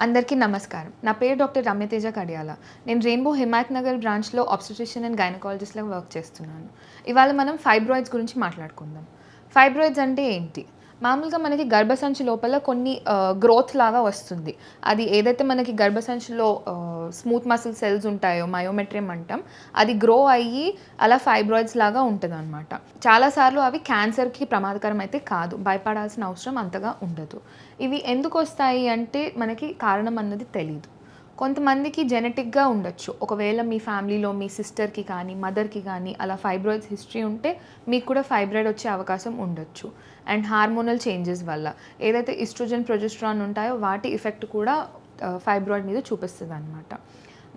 అందరికీ నమస్కారం. నా పేరు డాక్టర్ రమ్యతేజ కడియాల. నేను రెయిన్బో హిమాయత్ నగర్ బ్రాంచ్లో ఆబ్స్టిట్యూషన్ అండ్ గైనకాలజిస్ట్లో వర్క్ చేస్తున్నాను. ఇవాళ మనం ఫైబ్రాయిడ్స్ గురించి మాట్లాడుకుందాం. ఫైబ్రాయిడ్స్ అంటే ఏంటి? మామూలుగా మనకి గర్భసంచి లోపల కొన్ని గ్రోత్ లాగా వస్తుంది. అది ఏదైతే మనకి గర్భసంచిలో స్మూత్ మసిల్ సెల్స్ ఉంటాయో మయోమెట్రియం అంటాం అది గ్రో అయ్యి అలా ఫైబ్రాయిడ్స్ లాగా ఉంటుంది అనమాట చాలాసార్లు అవి క్యాన్సర్కి ప్రమాదకరం అయితే కాదు భయపడాల్సిన అవసరం అంతగా ఉండదు. ఇవి ఎందుకు వస్తాయి అంటే మనకి కారణం అన్నది తెలియదు కొంతమందికి జెనెటిక్గా ఉండొచ్చు. ఒకవేళ మీ ఫ్యామిలీలో మీ సిస్టర్కి కానీ మదర్కి కానీ అలా ఫైబ్రాయిడ్స్ హిస్టరీ ఉంటే మీకు కూడా ఫైబ్రాయిడ్ వచ్చే అవకాశం ఉండొచ్చు. అండ్ హార్మోనల్ చేంజెస్ వల్ల ఏదైతే ఇస్ట్రోజన్ ప్రొజెస్ట్రాన్ ఉంటాయో వాటి ఎఫెక్ట్ కూడా ఫైబ్రాయిడ్ మీద చూపిస్తుంది అనమాట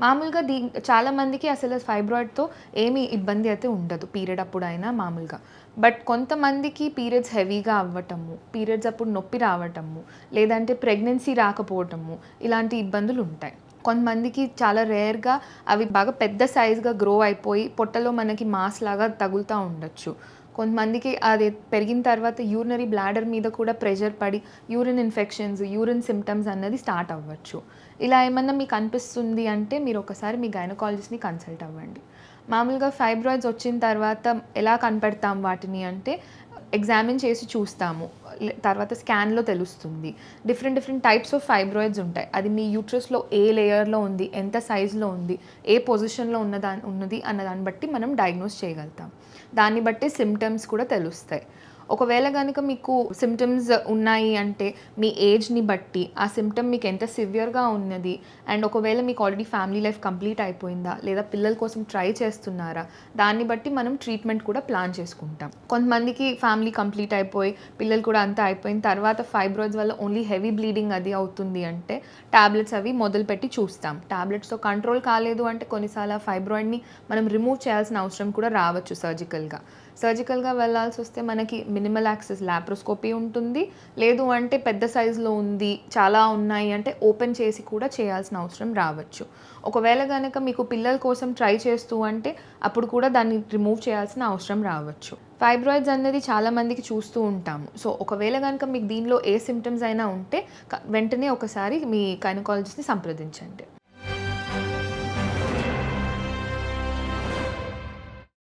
మామూలుగా దీ చాలామందికి అసలు ఫైబ్రాయిడ్తో ఏమీ ఇబ్బంది అయితే ఉండదు. పీరియడ్ అప్పుడు అయినా మామూలుగా. బట్ కొంతమందికి పీరియడ్స్ హెవీగా అవ్వటము పీరియడ్స్ అప్పుడు నొప్పి రావటము లేదంటే ప్రెగ్నెన్సీ రాకపోవటము ఇలాంటి ఇబ్బందులు ఉంటాయి. కొంతమందికి చాలా రేర్గా అవి బాగా పెద్ద సైజ్గా గ్రో అయిపోయి పొట్టలో మనకి మాస్ లాగా తగులుతూ ఉండొచ్చు. కొంతమందికి అది పెరిగిన తర్వాత యూరినరీ బ్లాడర్ మీద కూడా ప్రెషర్ పడి యూరిన్ ఇన్ఫెక్షన్స్ యూరిన్ సిమ్టమ్స్ అన్నది స్టార్ట్ అవ్వచ్చు. ఇలా ఏమన్నా మీకు అనిపిస్తుంది అంటే మీరు ఒకసారి మీ గైనకాలజిస్ట్ని కన్సల్ట్ అవ్వండి. మామూలుగా ఫైబ్రాయిడ్స్ వచ్చిన తర్వాత ఎలా కనపెడతాం వాటిని అంటే ఎగ్జామిన్ చేసి చూస్తాము. తర్వాత స్కాన్లో తెలుస్తుంది. Different different types of fibroids ఉంటాయి. అది మీ యూట్రస్లో ఏ లేయర్లో ఉంది ఎంత సైజులో ఉంది ఏ పొజిషన్లో ఉన్నదా ఉన్నది అన్న దాన్ని బట్టి మనం డయాగ్నోస్ చేయగలుగుతాం. దాన్ని బట్టి సిమ్టమ్స్ కూడా తెలుస్తాయి. ఒకవేళ కనుక మీకు సిమ్టమ్స్ ఉన్నాయి అంటే మీ ఏజ్ని బట్టి ఆ సిమ్టమ్ మీకు ఎంత సివియర్గా ఉన్నది అండ్ ఒకవేళ మీకు ఆల్రెడీ ఫ్యామిలీ లైఫ్ కంప్లీట్ అయిపోయిందా లేదా పిల్లల కోసం ట్రై చేస్తున్నారా దాన్ని బట్టి మనం ట్రీట్మెంట్ కూడా ప్లాన్ చేసుకుంటాం. కొంతమందికి ఫ్యామిలీ కంప్లీట్ అయిపోయి పిల్లలు కూడా అంతా అయిపోయిన తర్వాత ఫైబ్రాయిడ్స్ వల్ల ఓన్లీ హెవీ బ్లీడింగ్ అది అవుతుంది అంటే ట్యాబ్లెట్స్ అవి మొదలుపెట్టి చూస్తాం. ట్యాబ్లెట్స్తో కంట్రోల్ కాలేదు అంటే కొన్నిసార్లు ఆ ఫైబ్రాయిడ్ని మనం రిమూవ్ చేయాల్సిన అవసరం కూడా రావచ్చు సర్జికల్గా సర్జికల్గా వెళ్ళాల్సి వస్తే మనకి మినిమల్ యాక్సెస్ ల్యాప్రోస్కోపీ ఉంటుంది. లేదు అంటే పెద్ద సైజులో ఉంది చాలా ఉన్నాయి అంటే ఓపెన్ చేసి కూడా చేయాల్సిన అవసరం రావచ్చు. ఒకవేళ కనుక మీకు పిల్లల కోసం ట్రై చేస్తూ అంటే అప్పుడు కూడా దాన్ని రిమూవ్ చేయాల్సిన అవసరం రావచ్చు. ఫైబ్రాయిడ్స్ అనేది చాలామందికి చూస్తూ ఉంటాము. సో ఒకవేళ కనుక మీకు దీనిలో ఏ సిమ్టమ్స్ అయినా ఉంటే వెంటనే ఒకసారి మీ కైనకాలజిస్ట్ని సంప్రదించండి.